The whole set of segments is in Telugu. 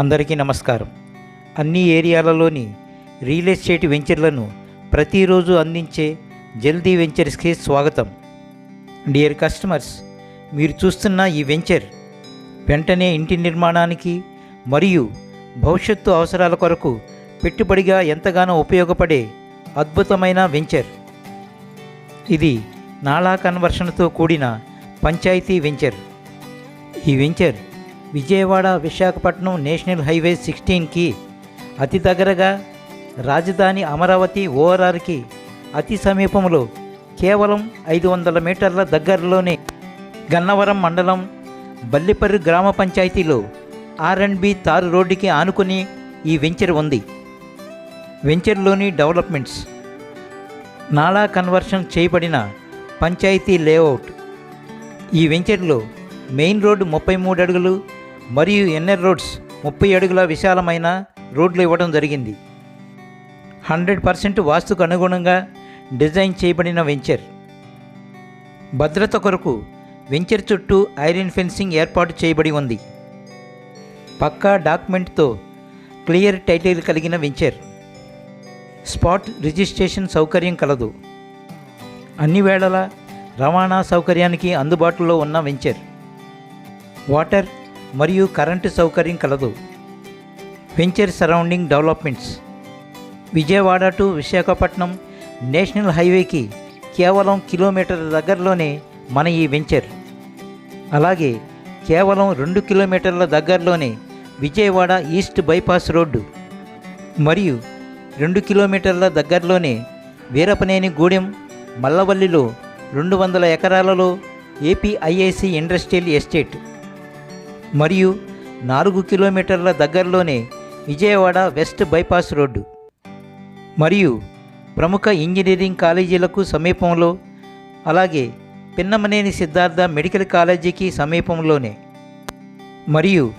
అందరికీ నమస్కారం. అన్ని ఏరియాలలోని రియల్ ఎస్టేట్ వెంచర్లను ప్రతిరోజు అందించే జల్దీ వెంచర్స్కి స్వాగతం. డియర్ కస్టమర్స్ మీరు చూస్తున్న ఈ వెంచర్ వెంటనే ఇంటి నిర్మాణానికి మరియు భవిష్యత్తు అవసరాల కొరకు పెట్టుబడిగా ఎంతగానో ఉపయోగపడే అద్భుతమైన వెంచర్. ఇది నాలా కన్వర్షన్తో కూడిన పంచాయతీ వెంచర్. ఈ venture Vijayawada Visakhapatnam national highway సిక్స్టీన్కి అతి దగ్గరగా రాజధాని అమరావతి ఓఆర్ఆర్కి అతి సమీపంలో కేవలం ఐదు వందల మీటర్ల దగ్గరలోనే గన్నవరం మండలం బల్లిపర్రు గ్రామ పంచాయతీలో ఆర్ అండ్ తారు రోడ్డుకి ఆనుకుని ఈ వెంచర్ ఉంది. వెంచర్లోని డెవలప్మెంట్స్. నాలా కన్వర్షన్ చేయబడిన పంచాయతీ లేఅవుట్. ఈ వెంచర్లో మెయిన్ రోడ్డు ముప్పై మూడు అడుగులు మరియు ఎన్ఆర్ రోడ్స్ ముప్పై అడుగుల విశాలమైన రోడ్లు ఇవ్వడం జరిగింది. హండ్రెడ్ పర్సెంట్ వాస్తుకు అనుగుణంగా డిజైన్ చేయబడిన వెంచర్. భద్రత కొరకు వెంచర్ చుట్టూ ఐరన్ ఫెన్సింగ్ ఏర్పాటు చేయబడి ఉంది. పక్కా డాక్యుమెంట్తో క్లియర్ టైటిల్ కలిగిన వెంచర్. స్పాట్ రిజిస్ట్రేషన్ సౌకర్యం కలదు. అన్ని వేళల రవాణా సౌకర్యానికి అందుబాటులో ఉన్న వెంచర్. వాటర్ మరియు కరెంటు సౌకర్యం కలదు. Venture surrounding developments. Vijayawada to Visakhapatnam national హైవేకి కేవలం కిలోమీటర్ దగ్గరలోనే మన ఈ వెంచర్. అలాగే కేవలం రెండు కిలోమీటర్ల దగ్గరలోనే విజయవాడ ఈస్ట్ బైపాస్ రోడ్డు. మరియు రెండు కిలోమీటర్ల దగ్గరలోనే వీరపనేని గూడెం మల్లవల్లిలో రెండు వందల ఎకరాలలో ఏపీఐఐసి ఇండస్ట్రియల్ ఎస్టేట్. మరియు నాలుగు కిలోమీటర్ల దగ్గరలోనే విజయవాడ వెస్ట్ బైపాస్ రోడ్డు. మరియు ప్రముఖ ఇంజనీరింగ్ కాలేజీలకు సమీపంలో అలాగే పిన్నమనేని సిద్ధార్థ మెడికల్ కాలేజీకి సమీపంలోనే. మరియు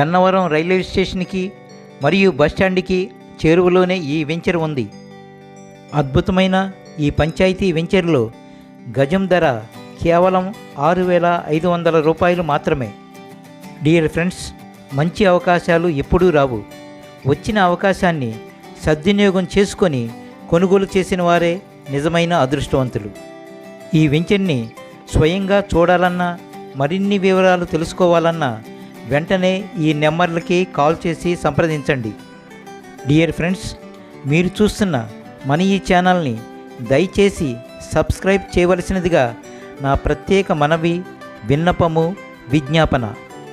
గన్నవరం రైల్వే స్టేషన్కి మరియు బస్టాండ్కి చేరువలోనే ఈ వెంచర్ ఉంది. అద్భుతమైన ఈ పంచాయతీ వెంచర్లో గజం ధర కేవలం ఆరు వేల ఐదు వందల రూపాయలు మాత్రమే. డియర్ ఫ్రెండ్స్ మంచి అవకాశాలు ఎప్పుడూ రావు. వచ్చిన అవకాశాన్ని సద్వినియోగం చేసుకొని కొనుగోలు చేసిన వారే నిజమైన అదృష్టవంతులు. ఈ వెంచర్ని స్వయంగా చూడాలన్నా మరిన్ని వివరాలు తెలుసుకోవాలన్నా వెంటనే ఈ నెంబర్లకి కాల్ చేసి సంప్రదించండి. డియర్ ఫ్రెండ్స్ మీరు చూస్తున్న మన ఈ ఛానల్ని దయచేసి సబ్స్క్రైబ్ చేయవలసినదిగా నా ప్రత్యేక మనవి విన్నపము విజ్ఞాపన.